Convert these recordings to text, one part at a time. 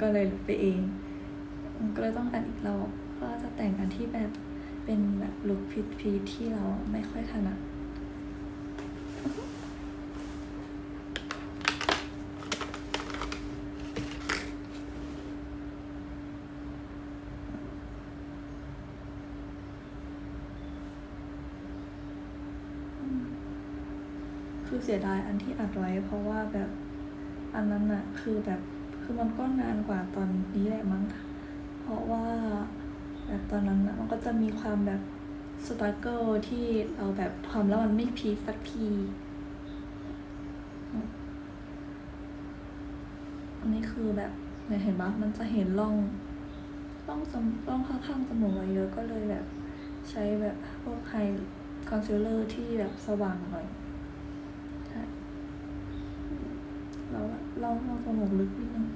ก็เลยหลุดไปเองมันก็เลยต้องอัดอีกรอบก็จะแต่งอันที่แบบเป็นแบบลุคพีทพีที่เราไม่ค่อยถนัดคือเสียดายอันที่อัดไว้เพราะว่าแบบอันนั้นอะคือแบบ คือมันก็นานกว่าตอนนี้แหละมั้งเพราะว่าแบบตอนนั้นอะมันก็จะมีความแบบสตารัคเกิลที่เราแบบทำแล้วมันไม่พีสักทีอันนี้คือแบบเนี่ยเห็นปะมันจะเห็นร่องร่องจมร่องข้างๆจมูกไว้เยอะก็เลยแบบ ใช้แบบพวกไฮคอนซีลเลอร์ที่แบบสว่างหน่อย ใช่เราเราเราจมูกลึกนิดนึง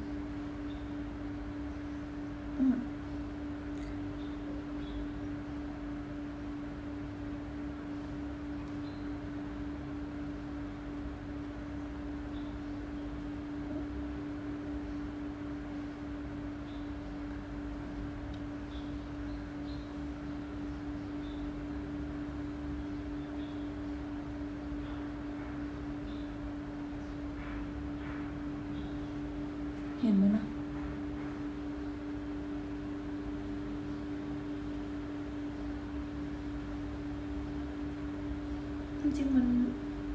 ริง ๆ มัน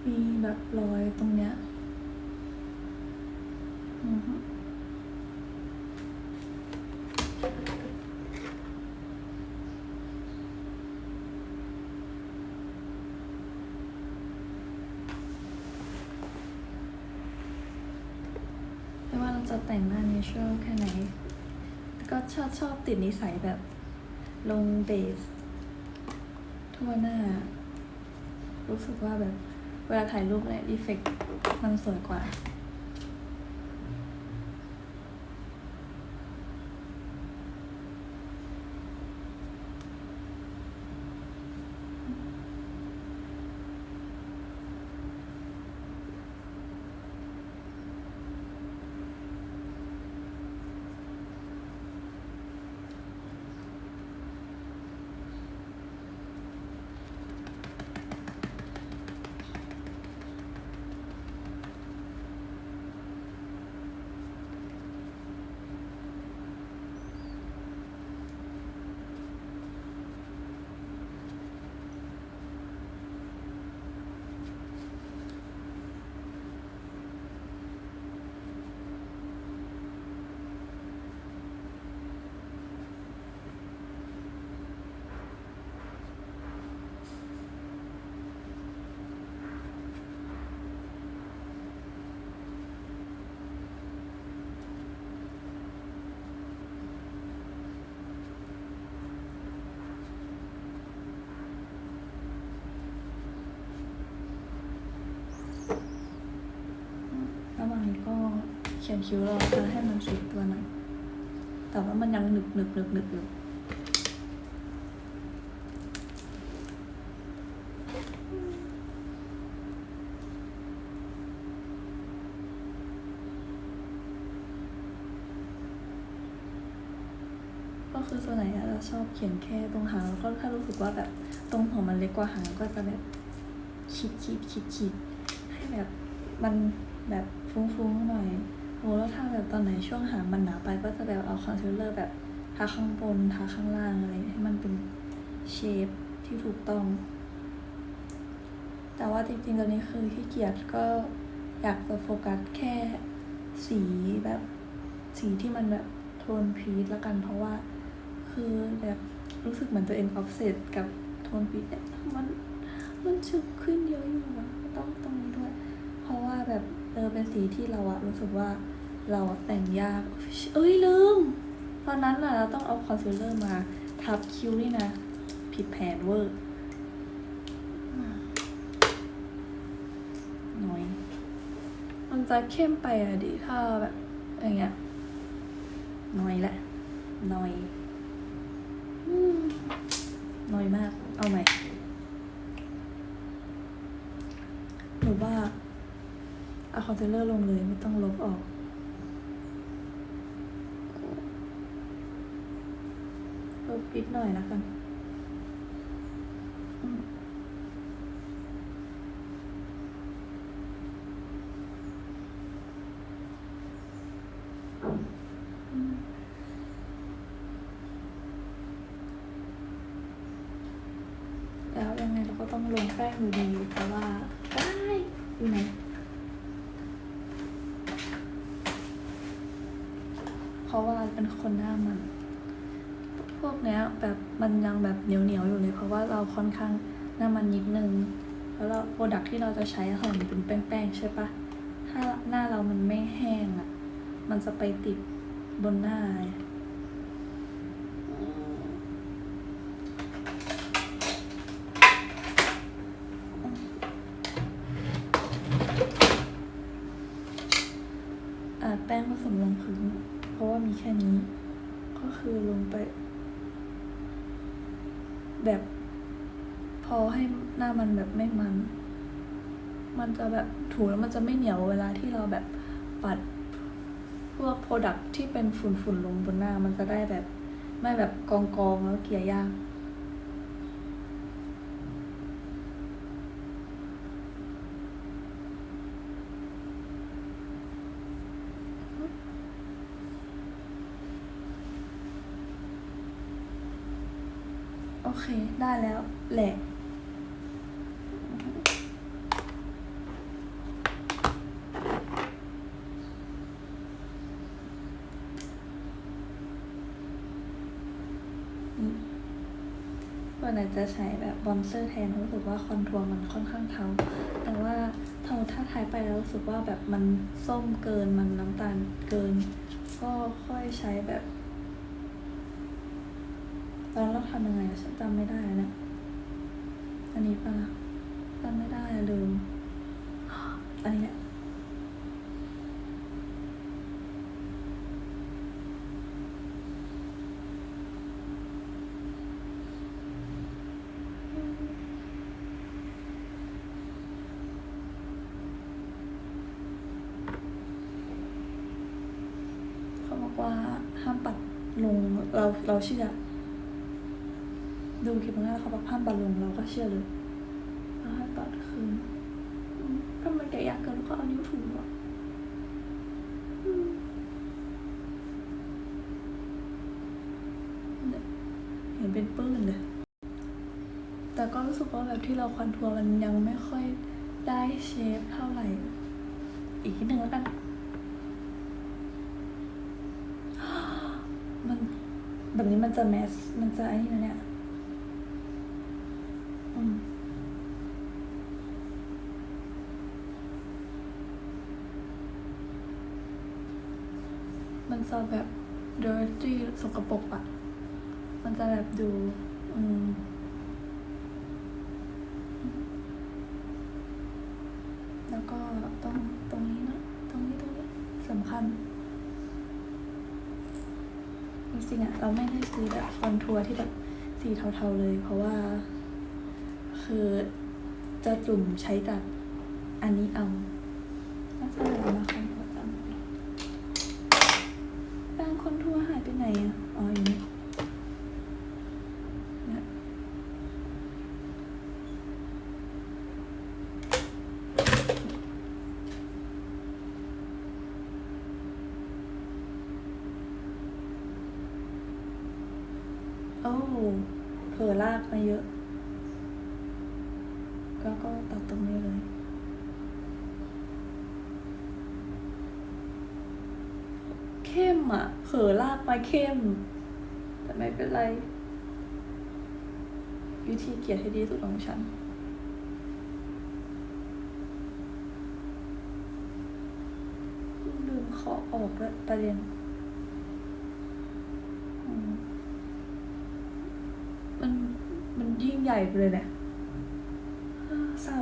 มีแบบรอยตรงเนี้ยไม่ว่าเราจะแต่งหน้า natural แค่ไหน ก็ชอบชอบติดนิสัยแบบลงเบสทั่วหน้า รู้สึกว่าแบบเวลาถ่ายรูปเนี่ยอีเฟกมันสวยกว่า ระหว่างนี้ก็เขีย นคิ้วรอจะให้มันสุดตัวหน่อย แต่ว่ามันยังหนึบหนึบหนึบหนึบอยู่ก็คือส่วนไหนอะเราชอบเขียนแค่ตรงหางแล้วก็ถ้ารู้สึกว่าแบบตรงหัวมันเล็กกว่าหางก็จะแบบขีดขีดขีดขีดให้แบบมันแบบฟุ้งๆหน่อย อ้แล้วถ้าแบบตอนไหนช่วงหางมันหนาไปก็จะแบบเอาคอนซีลเลอร์แบบทาข้างบนทาข้างล่างอะไรให้มันเป็นเชฟที่ถูกต้อง แต่ว่าจริงๆตอนนี้คือขี้เกียจก็อยากจะโฟกัสแค่สีแบบสีที่มันแบบโทนพีชละกันเพราะว่าคือแบบรู้สึกเหมือนตัวเองออฟเซตกับโทนพีชเนี่ยมันมันชึกขึ้นเยอะอยู่อะต้องตรงนี้ด้วย เพราะว่าแบบเออเป็นสีที่เราอะรู้สึกว่า เราแต่งยาก เอ้ยลืม ตอนนั้นอะเราต้องเอาคอนซีลเลอร์มา ทับคิ้วนี่นะ ผิดแผนเวอร์น้อย มันจะเข้มไปอะดิถ้าแบบอย่างเงี้ยน้อยแหละน้อยอน้อยมาก เอาใหม่หรือว่าเอาคอนซีลเลอร์ลงเลยไม่ต้องลบออก ลบ นิดหน่อยนะกันอืมอืมแล้วยังไงเราก็ต้องลงแป้งอยู่ดีเพราะว่าได้อยู่ไหน เพราะว่าเป็นคนหน้ามัน พ วกเนี้ยแบบมันยังแบบเหนียวเหนียวๆอยู่เลย เพราะว่าเราค่อนข้างน้ำมันนิดนึง แล้วเราโปรดักที่เราจะใช้อะค่ะมันเป็นแป้งๆใช่ปะถ้าหน้าเรามันไม่แห้งอะ มันจะไปติดบนหน้าแป้งผสมลงพื้น เพราะว่ามีแค่นี้ ก็คือลงไป แบบ พอให้หน้ามันแบบไม่มัน มันจะแบบ ถูแล้วมันจะไม่เหนียวเวลาที่เราแบบปัดพวกโปรดักที่เป็นฝุ่นๆลงบนหน้า มันจะได้แบบไม่แบบกองกองๆแล้วเกลี่ยยากโอเค ได้แล้วแหละ นี่วันไหน จะใช้แบบบอนเซอร์แทนรู้สึกว่าคอนทัวร์มันค่อนข้างเทาแต่ว่าเทาถ้าทายไปแล้วรู้สึกว่าแบบมันส้มเกินมันน้ำตาลเกิน ก็ค่อยใช้แบบตอนเราทำยังไงฉันจำไม่ได้แล้วนะอันนี้ปะล่ะจำไม่ได้ลืม อันนี้แหละเขาบอกว่าห้ามปัดลง เราเชื่อ ดูคลิปนั้นแล้วเขาบอกห้ามปัดลงเราก็เชื่อเลยแล้วให้ปัดคืนถ้ามันแกะยากเกินก็เอานิ้วถูอะเนี่ยเห็นเป็นปื้นเลย แต่ก็รู้สึกว่าแบบที่เราคอนทัวร์มันยังไม่ค่อยได้เชฟเท่าไหร่ อีกนิดนึงแล้วกัน แบบนี้มันจะแมส มันจะไอ้นี่นะเนี่ยอืมมันจะแบบ dirty สกปรกอะมันจะแบบดู อืม คอนทัวร์ที่แบบสีเทาๆเลย เพราะว่า คือจะจุ่มใช้จากอันนี้เอาน่าจะเลยเอามาคอนทัวร์กันแป้งคอนทัวร์หายไปไหนอะอ๋ออยู่นี่เนี่ยโอ้เผลอลากมาเยอะ แล้วก็ตัดตรงนี้เลย เข้มอะ เผลอลากมาเข้ม แต่ไม่เป็นไร วิธีเกลี่ยที่ดีสุดของฉันลืมขอออกแล้วประเด็น ใหญ่ไปเลยเนี่ยอ้าเศร้า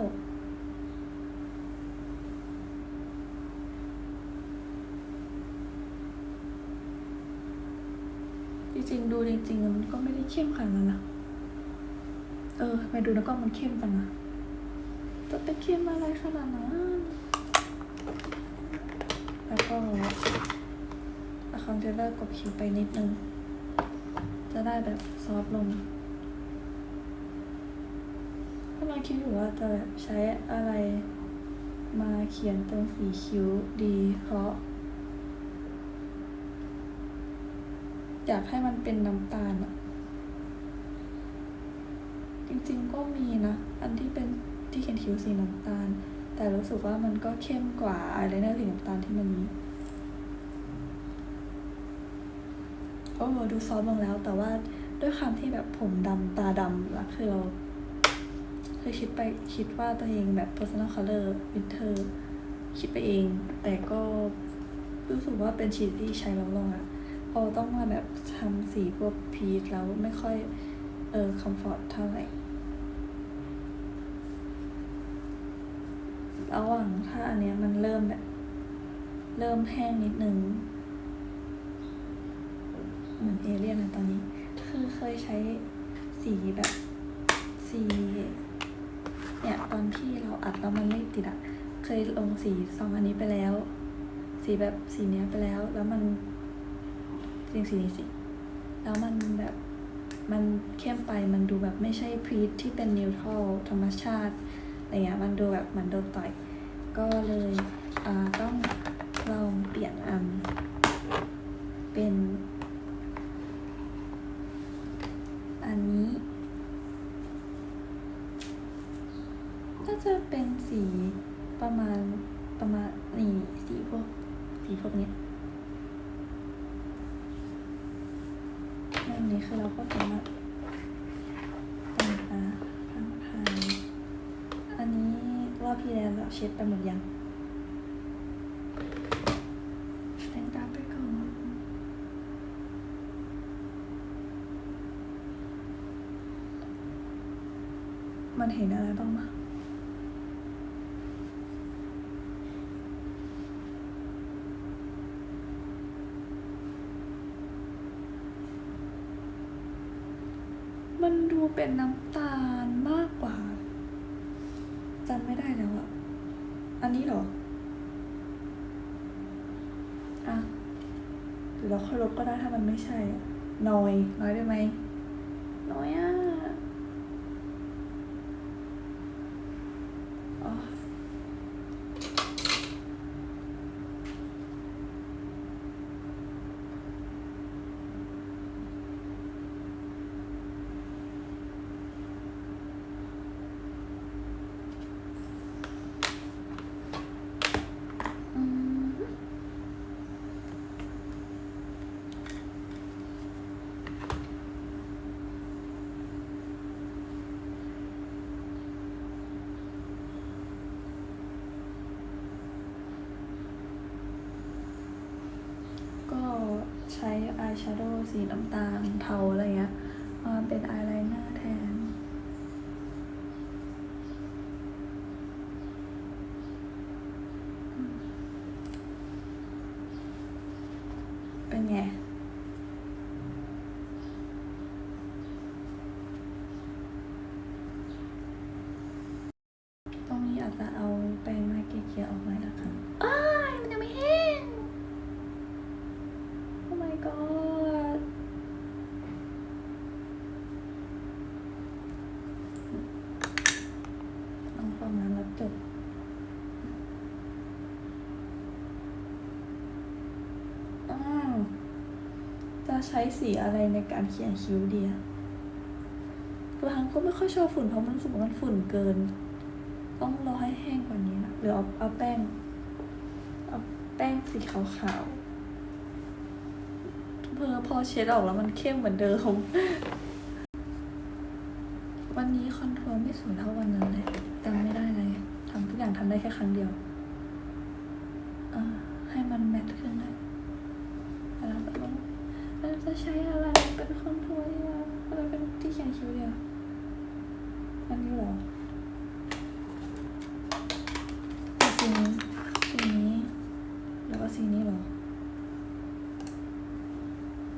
จริงๆดูจริงๆมันก็ไม่ได้เข้มขนาดนั้นนะเออไปดูแล้วก็มันเข้มจังนะจะไปเข้มอะไรขนาดนั้นแล้วก็อะคอนเทลเลอร์กดคิวไปนิดนึง จะได้แบบซอฟต์ลงำลังคิดอยู่ว่าจะแบบใช้อะไรมาเขียนตรงสีคิ้วดีเพราะ อยากให้มันเป็นน้ำตาลอะจริงๆก็มีนะ อันที่เป็นที่เขียนคิ้วสีน้ำตาล แต่รู้สึกว่ามันก็เข้มกว่าอายไลเนอร์สีน้ำตาลที่มันมีโอ้ดูซอฟลงแล้วแต่ว่าด้วยความที่แบบผมดำตาดำละคือเรา คยคิดไปคิดว่าตัวเองแบบ personal color winter คิดไปเอง แต่ก็รู้สึกว่าเป็นชีทที่ใช้แล้วลงอะพอต้องมาแบบทำสีพวกพีชแล้วไม่ค่อยเออ comfort เท่าไหร่ระหว่างถ้าอันเนี้ยมันเริ่มแบบ เริ่มแห้งนิดนึงเหมือนเอเลี่ยนนะตอนนี้ คือเคยใช้สีแบบสี เนี่ยตอนที่เราอัดแล้วมันไม่ติดอะเคยลงสีสองอันนี้ไปแล้ว สีแบบสีเนี้ยไปแล้ว แล้วมันจริงสีนี้สิแล้วมันแบบมันเข้มไปมันดูแบบไม่ใช่พรีทที่เป็นนิวทรัลธรรมชาติอะไรเงี้ยมันดูแบบเหมันโดนต่อย ก็เลยอ่าต้องลองเปลี่ยนอันเป็น อันนี้ ก็จะเป็นสีประมาณประมาณนี่สีพวกสีพวกเนี้ยอันนี้คือเราก็สามารถแต่งตาข้างภายอันนี้รอบที่แล้วเราเช็ดไปหมดยังแต่งตาไปก่อนมันเห็นอะไรบ้างมะมันดู เป็นน้ำตาลมากกว่าจำไม่ได้แล้วอะอันนี้เหรอ อะหรือเราค่อยลบก็ได้ถ้ามันไม่ใช่น้อย น้อยได้ไหมน้อยอะ อ๋ออืมก็ใชายแชโดว์สีน้ำตาลเทาอะไรเงี้ย มาเป็นอายไลเนอร์แทน เป็นไง ตรงนี้อาจจะเอาแปรงมาเกลี่ยๆออกหน่อยนะคะอ้ายมันยังไม่แห้ง โอ้ my god ลองฟองน้ำแล้วจบ อืมจะใช้สีอะไรในการเขียนคิ้วดีอะบางครั้งก็ไม่ค่อยชอบฝุ่นเพราะมันรู้สึกว่ามันฝุ่นเกิน ต้องรอให้แห้งกว่านี้นะหรือเอาเอาแป้ง เอาแป้งสีขาวๆเพอพอเช็ดออกแล้วมันเข้มเหมือนเดิม วันนี้คอนโทรลไม่สวยเท่าวันนั้นเลยจำไม่ได้เลยทำทุกอย่างทำได้แค่ครั้งเดียว เออให้มันแมทขึ้น ใช้อะไรเป็นคอนโทรลดีวะอะไรเป็นที่เขียนคิ้วเดียวอันนี้เหรอเอาสีนี้สีนี้ แล้วก็สีนี้เหรอ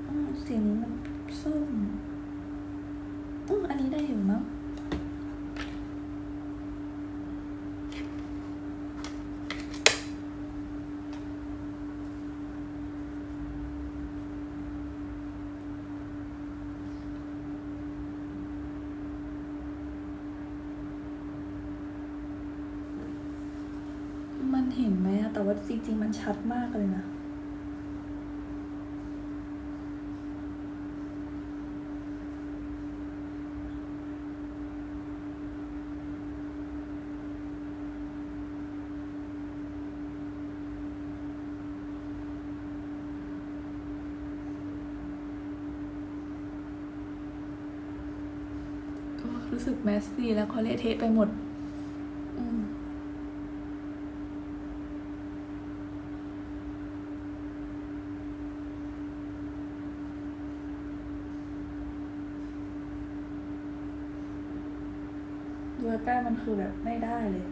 อืมสีนี้มันส้มอืมอันนี้ได้อยู่มั้ง เห็นไหมอะแต่ว่าจริงๆ มันชัดมากเลยนะ รู้สึกแมสซี่แล้วก็เละเทะไปหมด อืม ดูใกล้ๆมัน คือแบบไม่ได้เลย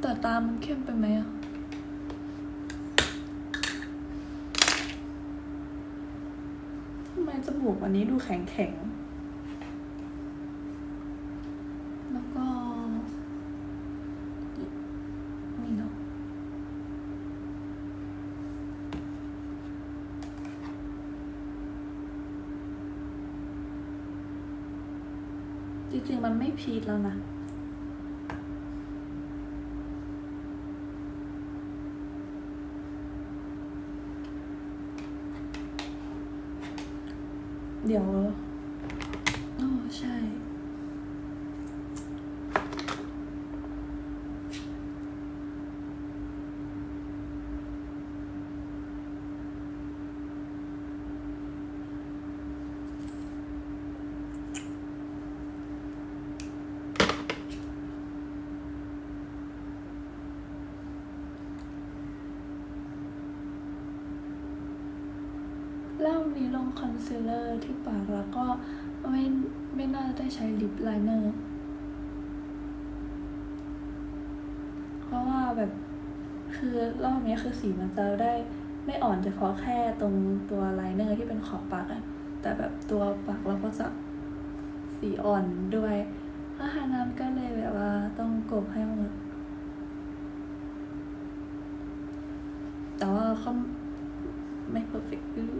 แต่ตามันเข้มไปไหมอะทำไมจมูกวันนี้ดูแข็งแข็งๆแล้วก็นี่เนาะ จริงๆ มันไม่ พีทแล้วนะ เดี๋ยวโอ้ใช่ แล้ววันนี้ลง คอนซีลเลอร์ที่ปากแล้วก็ไม่ไม่น่าได้ใช้ลิปไลเนอร์เพราะว่าแบบคือรอบนี้คือสีมันจะได้ไม่อ่อนเฉพาะแค่ตรงตัวไลเนอร์ที่เป็นขอบปากอะแต่แบบตัวปากเราก็จะสีอ่อนด้วยถ้าหาน้ำก็เลยแบบว่าต้องกบให้หมด แต่ว่าเขาไม่ perfect อยู่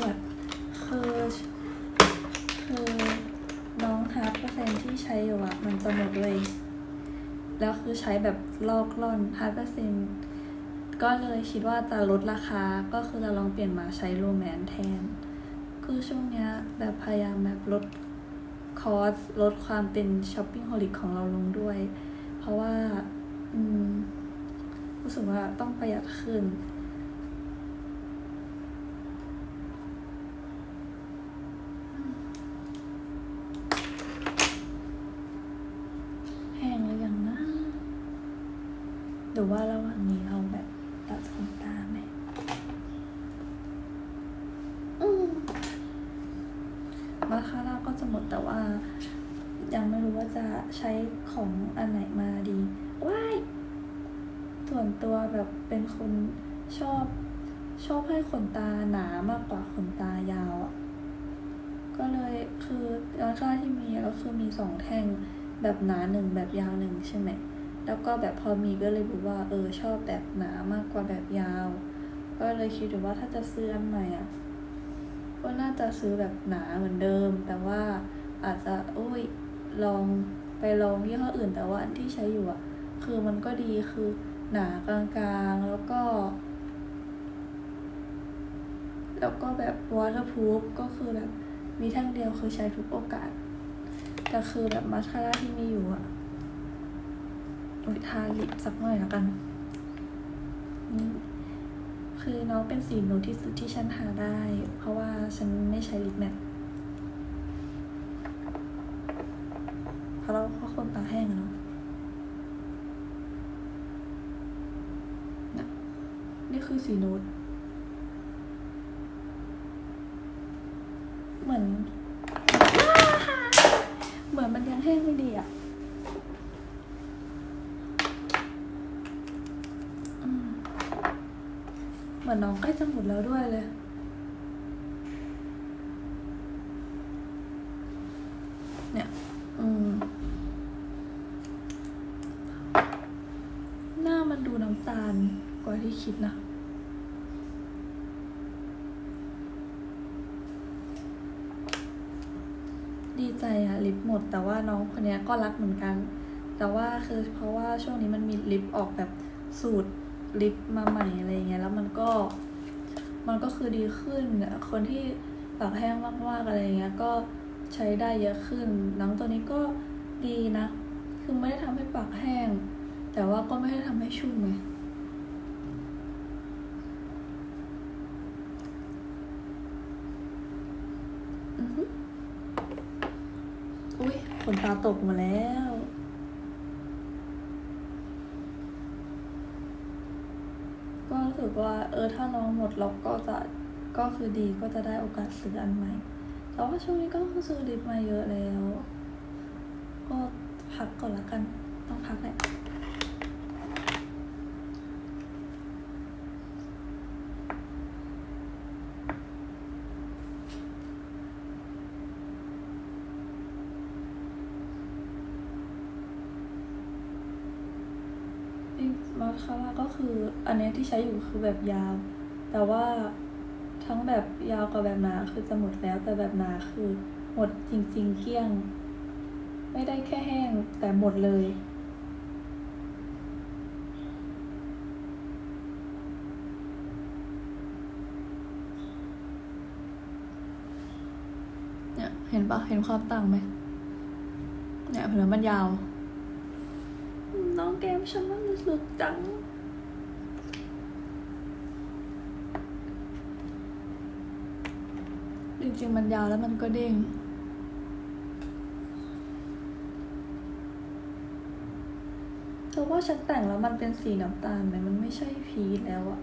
แบบคือคือน้องฮาร์ดเปอร์เซ็นที่ใช้อยู่อะมันจะหมดเลย แล้วคือใช้แบบลอกล่อนฮาร์ดเปอร์เซ็นก็เลยคิดว่าจะลดราคาก็คือจะลองเปลี่ยนมาใช้โรแมนแทน คือช่วงเนี้ยแบบพยายามแบบลดคอสลดความเป็นช้อปปิ้งโฮลิกของเราลงด้วย เพราะว่า อืม รู้สึกว่าต้องประหยัดขึ้น แห้งหรือยังนะหรือว่าระหว่างนี้เราแบบตัดขนตาไหมอืมมาคาร่าก็จะหมดแต่ว่า ยังไม่รู้ว่าจะใช้ของอันไหนมาดีว้าย ส่วนตัวแบบเป็นคนชอบชอบให้ขนตาหนามากกว่าขนตายาวอะ่ะ ก็เลยคือราคาที่มีก็คือมีสองแท่งแบบหนาหนึ่งแบบยาวหนึ่งใช่ไหม แล้วก็แบบพอมีก็เลยรู้ว่า เออชอบแบบหนามากกว่าแบบยาว ก็เลยคิดว่าถ้าจะซื้ออันใหม่อะก็น่าจะซื้อแบบหนาเหมือนเดิม แต่ว่าอาจจะโอ้ยลองไปลองยี่ห้ออื่น แต่ว่าอันที่ใช้อยู่อะ คือมันก็ดีคือ หนากลางๆ แล้วก็ แล้วก็แบบ waterproof ก็คือแบบมีแท่งเดียวคือใช้ทุกโอกาส แต่คือแบบมาสคาร่าที่มีอยู่อะอุยทาลิปสักหน่อยแล้วกัน นี่คือน้องเป็นสีนูที่สุดที่ฉันหาได้ เพราะว่าฉันไม่ใช้ลิปแมทเพราะเราเพราะคนตาแห้งอะเนาะ นี่ คือสีนูดเหมือน เหมือนมันยังแห้งไม่ดีอะอเหมือนน้องใกล้จะหมดแล้วด้วยเลย อืม หน้ามันดูน้ำตาลกว่าที่คิดนะ อ ใจอะลิปหมด แต่ว่าน้องคนนี้ก็รักเหมือนกัน แต่ว่าคือเพราะว่าช่วงนี้มันมีลิปออกแบบสูตรลิปมาใหม่อะไรเงี้ยแล้วมันก็ มันก็คือดีขึ้น คนที่ปากแห้งมากๆอะไรเงี้ยก็ใช้ได้เยอะขึ้นน้องตัวนี้ก็ดีนะ คือไม่ได้ทำให้ปากแห้ง แต่ว่าก็ไม่ได้ทำให้ชุ่มไง อือฮึอุ้ยขน ตาตกมาแล้ว ก็รู้สึกว่า เออถ้าน้องหมดเรอกก็จะก็คือดีก็จะได้โอกาสซื้ออันใหม่ แต่ว่าช่วงนี้ก็ซื้อลิปมาเยอะแล้ว ก็พักก่อนละกัน ต้องพักแหละ มาคาร่าก็คือ อันนี้ที่ใช้อยู่คือแบบยาว แต่ว่าทั้งแบบยาวกับแบบหนาคือจะหมดแล้ว แต่แบบหนาคือหมดจริง ๆ เกลี้ยง ไม่ได้แค่แห้งแต่หมดเลยเนี่ยเห็นปะเห็นความต่างไหมเนี่ยเห็นไหมมันยาว น้องแก้มฉันมัน หลุดจัง จริงๆ มันยาวแล้วมันก็เด้งเธอว่าฉันแต่งแล้วมันเป็นสีน้ำตาลไหมมันไม่ใช่พีชแล้วอะ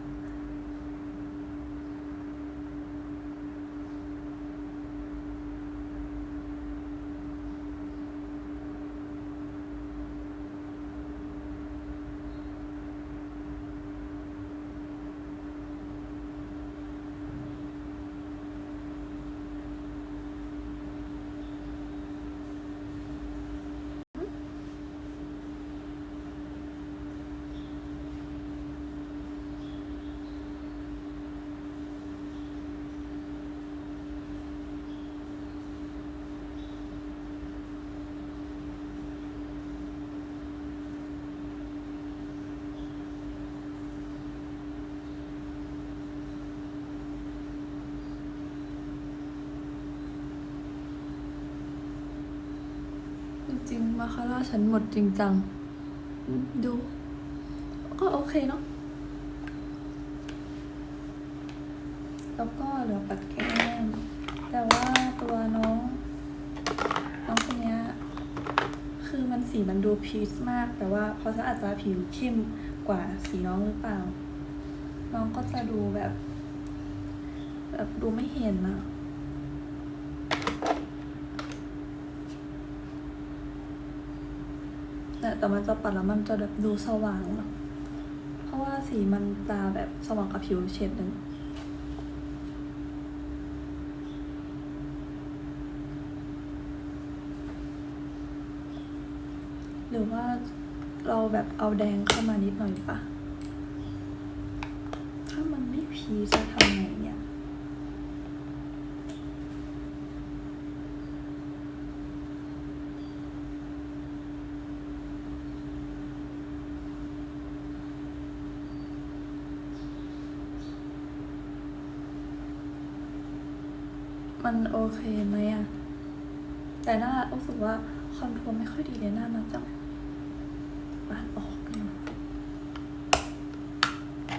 จริงๆมาคาร่าฉันหมดจริงจังอืมดู ก็โอเคเนาะแล้วก็เหลือปัดแก้ม แต่ว่าตัวน้อง น้องคนเนี้ยคือมันสีมันดูพีชมาก แต่ว่าเพราะฉันอาจจะผิวเข้มกว่าสีน้องหรือเปล่า น้องก็จะดูแบบ แบบดูไม่เห็นอะ แต่มันจะปัดแล้วมันจะแบบดูสว่างเนอะเพราะว่าสีมันจะแบบสว่างกับผิวเฉดหนึ่งหรือว่าเราแบบเอาแดงเข้ามานิดหน่อยปะถ้ามันไม่พีจะทำไงเนี่ย มันโอ เคไหมอะแต่หน้ารู้สึกว่าคอนโทรลไม่ค่อยดีเลยหน้ามันจะบานออกอยู่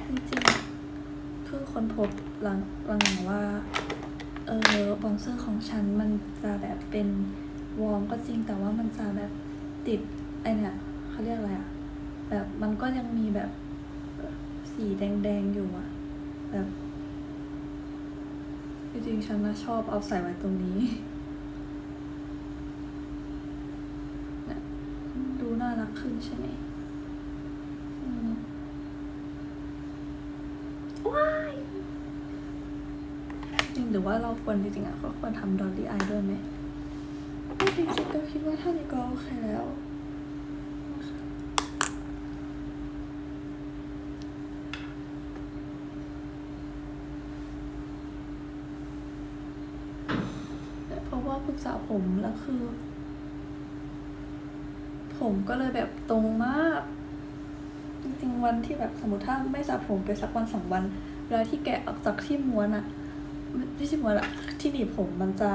จริงๆเพิ่งคนพบหลังหลังว่า เออบอนเซอร์ของฉันมันจะแบบเป็นวอร์มก็จริงแต่ว่ามันจะแบบติดไอเนี่ยเขาเรียกอะไรอะแบบมันก็ยังมีแบบสีแดงๆอยู่อะแบบ ริงๆ ฉันนะชอบเอาใส่ไว้ตรงนี้ ดูน่ารักขึ้นใช่ไหมว้ายจริงหรือว่าเราควรจริงๆอะก็ควรทำดอลลี่อายด้วยไหมไม่จริงๆก็คิดว่าเท่านี้ก็โอเคแล้วนะคะ เพราะว่าเพิ่งฝึกสระผมแล้วคือ ผมก็เลยแบบตรงมาก จริงๆวันที่แบบสมมติถ้าไม่สระผมไปสักวันสองวันเวลาที่แกะออกจากที่ม้วนอะไม่ไม่ใช่ม้วนอะที่หนีบผมมันจะ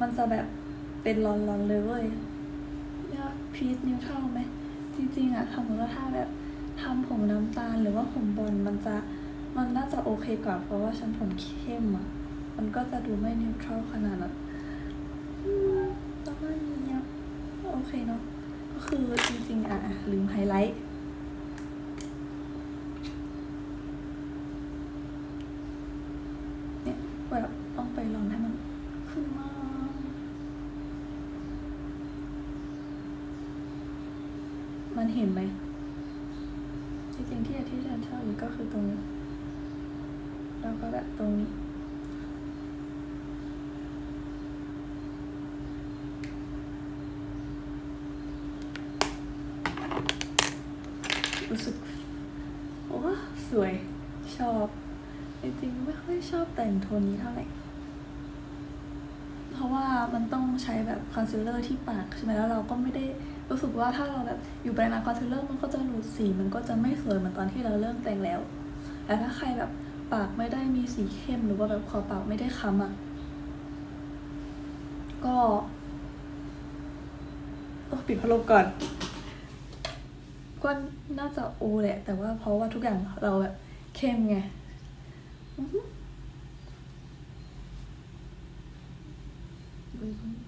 มันจะแบบเป็นรอนๆเลยเว้ยยากพีชนิวเท่าไหมจริงๆอะสมมติว่าถ้าแบบทำผมน้ำตาลหรือว่าผมบอลมันจะมันน่าจะโอเคกว่าเพราะว่าฉันผมเข้มอะ มันก็จะดูไม่นิวทรัลขนาดนั้นต้องมีเนี่ยโอเคเนาะ ก็คือจริงๆ อะลืมไฮไลท์ เนี่ยแบบต้องไปลองให้มันขึ้นมา มันเห็นไหม จริงๆที่ที่ฉันชอบอยู่ก็คือตรงนี้ แล้วก็แบบตรงนี้ รู้ สึกโอ้สวยชอบจริงๆไม่ค่อยชอบแต่งโทนนี้เท่าไหร่ เพราะว่ามันต้องใช้แบบคอนซีลเลอร์ที่ปากใช่ไหมแล้วเราก็ไม่ได้รู้สึกว่าถ้าเราแบบอยู่ไปริมาณคอนซีลเลอร์มันก็จะหลุดสีมันก็จะไม่สวยเหมือนตอนที่เราเริ่มแต่งแล้ว แต่ถ้าใครแบบปากไม่ได้มีสีเข้มหรือว่าแบบขอบปากไม่ได้ค้ำอะก็ปิดพัดลมก่อน ก็น่าจะโอแหละ แต่ว่าเพราะว่าทุกอย่างเราแบบเข้มไงอือหือ